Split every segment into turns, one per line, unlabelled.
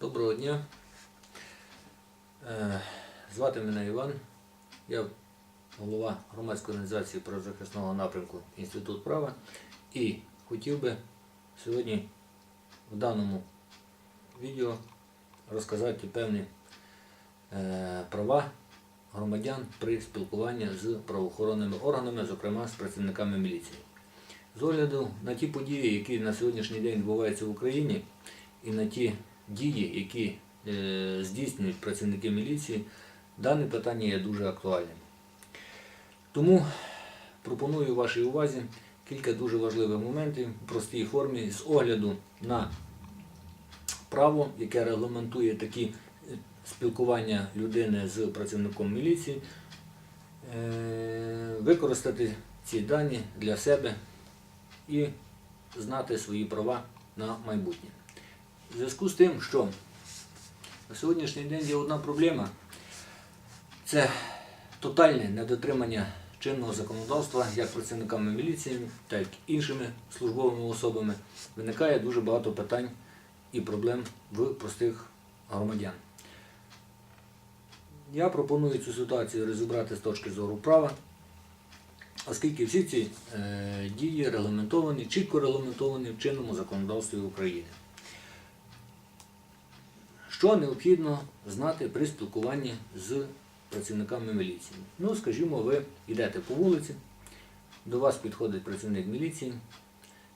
Доброго дня. Е, Звати мене Іван. Я голова громадської організації правозахисного напрямку Інститут права і хотів би сьогодні в даному відео розказати певні е, права громадян при спілкуванні з правоохоронними органами, зокрема з працівниками міліції. З огляду на ті події, які на сьогоднішній день відбуваються в Україні, і на ті дії, які е, здійснюють працівники міліції, дане питання є дуже актуальним. Тому пропоную вашій увазі кілька дуже важливих моментів в простій формі з огляду на право, яке регламентує такі е, спілкування людини з працівником міліції, е, використати ці дані для себе і знати свої права на майбутнє. В зв'язку з тим, що на сьогоднішній день є одна проблема, це тотальне недотримання чинного законодавства як працівниками міліції, так і іншими службовими особами. Виникає дуже багато питань і проблем в простих громадян. Я пропоную цю ситуацію розібрати з точки зору права, оскільки всі ці е, дії регламентовані, чітко регламентовані в чинному законодавстві України. Що необхідно знати при спілкуванні з працівниками міліції? Ну, скажімо, ви йдете по вулиці, до вас підходить працівник міліції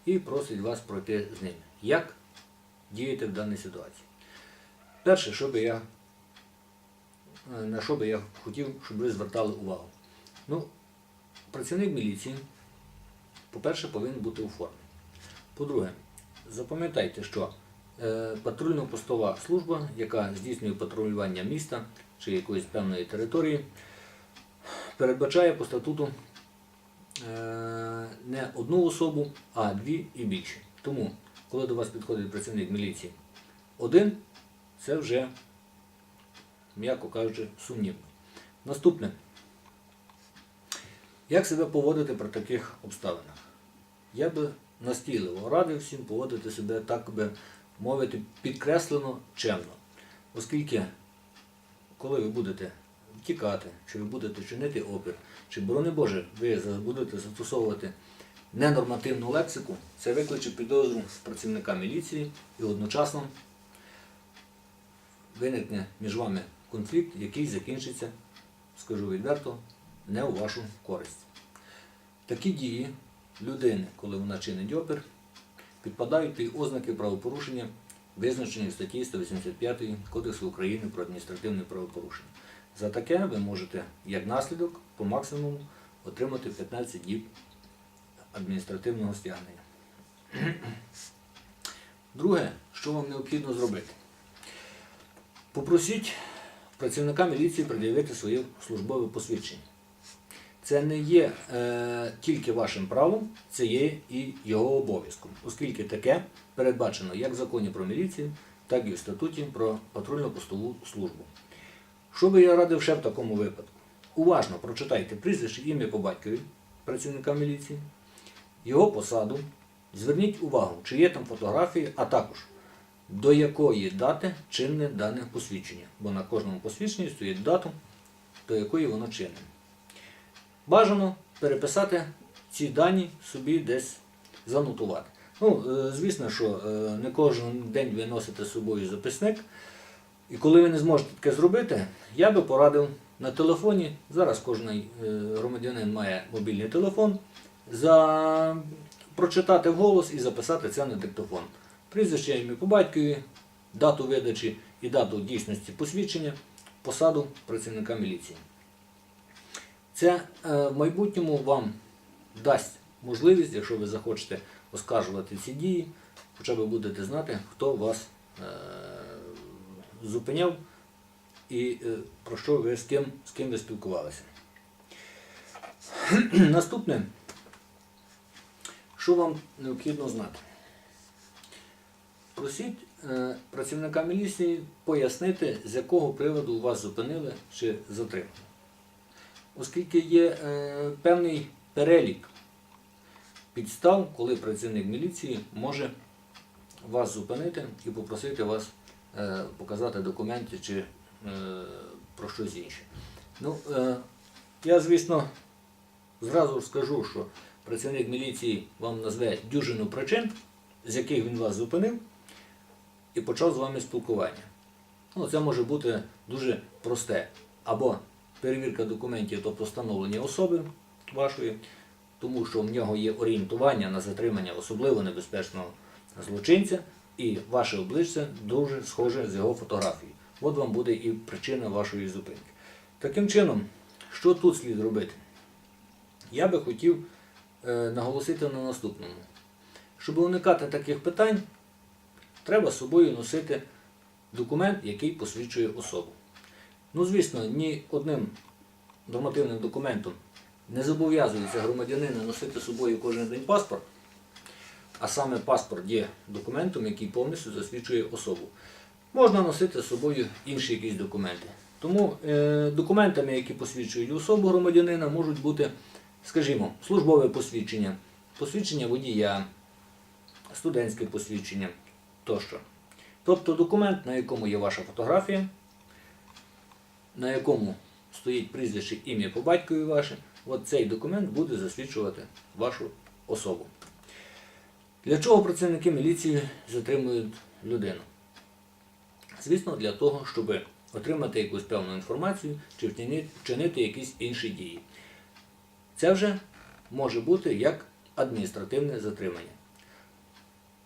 і просить вас пройти з ним. Як діяти в даній ситуації? Перше, що би я, е, на що би я хотів, щоб ви звертали увагу. Ну, працівник міліції, по-перше, повинен бути у формі. По-друге, запам'ятайте, що патрульно-постова служба, яка здійснює патрулювання міста чи якоїсь певної території, передбачає по статуту е, не одну особу, а дві і більше. Тому, коли до вас підходить працівник міліції один, це вже, м'яко кажучи, сумнівно. Наступне. Як себе поводити при таких обставинах? Я би настійливо радив всім поводити себе так би мовити підкреслено чемно. Оскільки, коли ви будете втікати, чи ви будете чинити опір, чи, борони Боже, ви будете застосовувати ненормативну лексику, це викличе підозру з працівника міліції і одночасно виникне між вами конфлікт, який закінчиться, скажу відверто, не у вашу користь. Такі дії людини, коли вона чинить опір, підпадають під ознаки правопорушення, визначені в статті 185 Кодексу України про адміністративне правопорушення. За таке ви можете, як наслідок, по максимуму отримати 15 діб адміністративного стягнення. Друге, що вам необхідно зробити? Попросіть працівника міліції пред'явити своє службове посвідчення. Це не є е, тільки вашим правом, це є і його обов'язком, оскільки таке передбачено як в законі про міліцію, так і в статуті про патрульно-постову службу. Що би я радив ще в такому випадку? Уважно прочитайте прізвище ім'я по батькові працівника міліції, його посаду, зверніть увагу, чи є там фотографії, а також до якої дати чинне дане посвідчення. Бо на кожному посвідченні стоїть дату, до якої воно чинне. Бажано переписати ці дані собі десь занотувати. Ну, е, звісно, що е, не кожен день ви носите з собою записник. І коли ви не зможете таке зробити, я би порадив на телефоні. Зараз кожен громадянин має мобільний телефон, за... прочитати вголос і записати це на диктофон. Прізвище ім'я по батькові, дату видачі і дату дійсності посвідчення, посаду працівника міліції. Це е, в майбутньому вам дасть можливість, якщо ви захочете оскаржувати ці дії, хоча б будете знати, хто вас е, зупиняв і е, про що ви з ким, з ким ви спілкувалися. Наступне, що вам необхідно знати? Просіть працівника міліції пояснити, з якого приводу вас зупинили чи затримали оскільки є е, певний перелік підстав, коли працівник міліції може вас зупинити і попросити вас е, показати документи чи е, про щось інше. Ну, е, я, звісно, зразу скажу, що працівник міліції вам назве дюжину причин, з яких він вас зупинив, і почав з вами спілкування. Ну, це може бути дуже просте. Або перевірка документів, тобто встановлення особи вашої, тому що в нього є орієнтування на затримання особливо небезпечного злочинця, і ваше обличчя дуже схоже з його фотографією. От вам буде і причина вашої зупинки. Таким чином, що тут слід робити? Я би хотів е, наголосити на наступному. Щоб уникати таких питань, треба з собою носити документ, який посвідчує особу. Ну, звісно, ні одним нормативним документом не зобов'язується громадянина носити з собою кожен день паспорт, а саме паспорт є документом, який повністю засвідчує особу. Можна носити з собою інші якісь документи. Тому е, документами, які посвідчують особу громадянина, можуть бути, скажімо, службове посвідчення, посвідчення водія, студентське посвідчення тощо. Тобто документ, на якому є ваша фотографія, на якому стоїть прізвище, ім'я по батькові ваше, от цей документ буде засвідчувати вашу особу. Для чого працівники міліції затримують людину? Звісно, для того, щоб отримати якусь певну інформацію чи вчинити якісь інші дії. Це вже може бути як адміністративне затримання.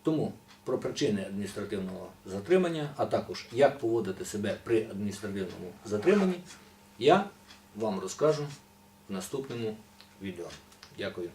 Тому про причини адміністративного затримання, а також як поводити себе при адміністративному затриманні, я вам розкажу в наступному відео. Дякую.